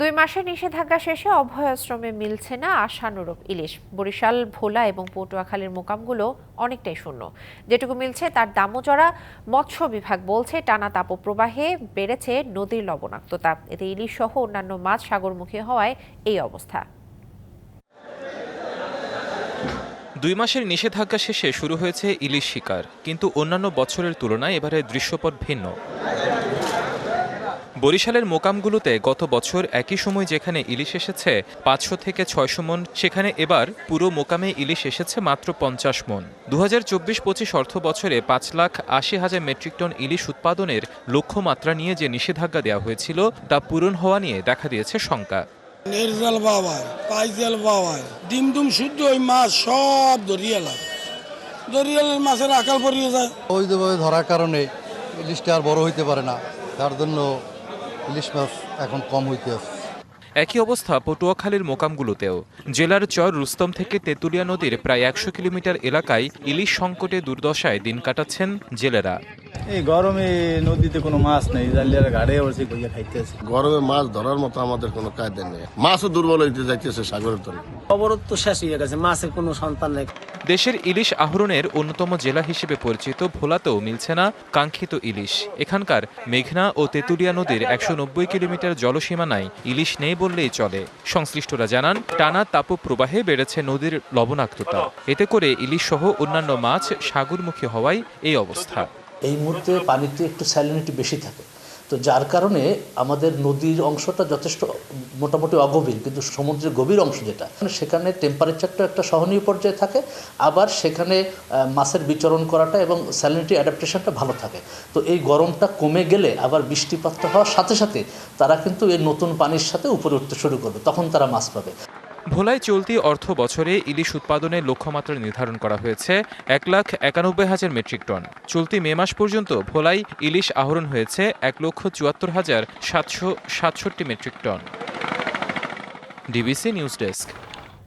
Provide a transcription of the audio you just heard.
দুই মাসের নিষেধাজ্ঞা শেষে অভয় আশ্রমে মিলছে না আশানুরূপ ইলিশ। বরিশাল, ভোলা এবং পটুয়াখালীর মোকামগুলো অনেকটাই শূন্য। যেটুকু মিলছে তার দামও চড়া মৎস্য বিভাগ বলছে টানা তাপপ্রবাহে বেড়েছে নদীর লবণাক্ততা। এতে ইলিশ সহ অন্যান্য মাছ সাগরমুখী হওয়ায় এই অবস্থা। দুই মাসের নিষেধাজ্ঞা শেষে শুরু হয়েছে ইলিশ শিকার। কিন্তু অন্যান্য বছরের তুলনায় এবারে দৃশ্যপট ভিন্ন। বরিশালের মোকামগুলোতে গত বছর একই সময় যেখানে ইলিশ এসেছে পাঁচশো থেকে ছয়শো মন সেখানে এবার পুরো মোকামে ইলিশ এসেছে মাত্র পঞ্চাশ মন। দু হাজার চব্বিশ পঁচিশ অর্থ বছরে পাঁচ লাখ আশি হাজার মেট্রিক টন ইলিশ উৎপাদনের লক্ষ্যমাত্রা নিয়ে যে নিষেধাজ্ঞা দেওয়া হয়েছিল তা পূরণ হওয়া নিয়ে দেখা দিয়েছে শঙ্কা। নির্জাল বাবায় পাইজাল বাবায় ডিম ডুম শুদ্ধ ওই মাছ সব দরিয়ালাম দরিয়ালের মাছের আকাল পড়িয়ে যায়। অবৈধভাবে ধরার কারণে ইলিশটা আর বড় হইতে পারে না তার জন্য ইলিশ মাছ এখন কম হইতে আছে। একই অবস্থা পটুয়াখালীর মোকামগুলোতেও। জেলার চর রুস্তম থেকে তেঁতুলিয়া নদীর প্রায় একশো কিলোমিটার এলাকায় ইলিশ সংকটে দুর্দশায় দিন কাটাচ্ছেন জেলেরা। এই গরমে নদীতে কোনো মাছ নেই জালিয়ার ঘাড়ে বসে গইয়া খাইতেছে। গরমে মাছ ধরার মতো আমাদের কোনো কায়দা নেই। মাছও দুর্বল হইতে যাইতেছে সাগরের তরে অবরোধ তো শেষ হয়ে গেছে মাছের কোনো সন্তান নেই। দেশের ইলিশ আহরণের অন্যতম জেলা হিসেবে পরিচিত ভোলাতেও মিলছে না কাঙ্ক্ষিত ইলিশ। এখানকার মেঘনা ও তেঁতুলিয়া নদীর একশো নব্বই কিলোমিটার জলসীমানায় ইলিশ নেই বললেই চলে। সংশ্লিষ্টরা জানান টানা তাপপ্রবাহে বেড়েছে নদীর লবণাক্ততা। এতে করে ইলিশ সহ অন্যান্য মাছ সাগরমুখী হওয়ায় এই অবস্থা। এই মুহূর্তে পানিতে একটু স্যালিনিটি বেশি থাকে। তো যার কারণে আমাদের নদীর অংশটা যথেষ্ট মোটামুটি অগভীর, কিন্তু সমুদ্রের গভীর অংশ যেটা, সেখানে টেম্পারেচারটা একটা সহনীয় পর্যায়ে থাকে, আবার সেখানে মাছের বিচরণ করাটা এবং স্যালিনিটি অ্যাডাপ্টেশনটা ভালো থাকে। তো এই গরমটা কমে গেলে আবার বৃষ্টিপাতটা হওয়ার সাথে সাথে তারা কিন্তু এই নতুন পানির সাথে উপরে উঠতে শুরু করবে, তখন তারা মাছ পাবে। ভোলায় চলতি অর্থ বছরে ইলিশ উৎপাদনের লক্ষ্যমাত্রা নির্ধারণ করা হয়েছে এক লাখ একানব্বই হাজার মেট্রিক টন। চলতি মে মাস পর্যন্ত ভোলায় ইলিশ আহরণ হয়েছে এক লক্ষ চুয়াত্তর হাজার সাতশো সাতষট্টি metric ton. DBC news desk.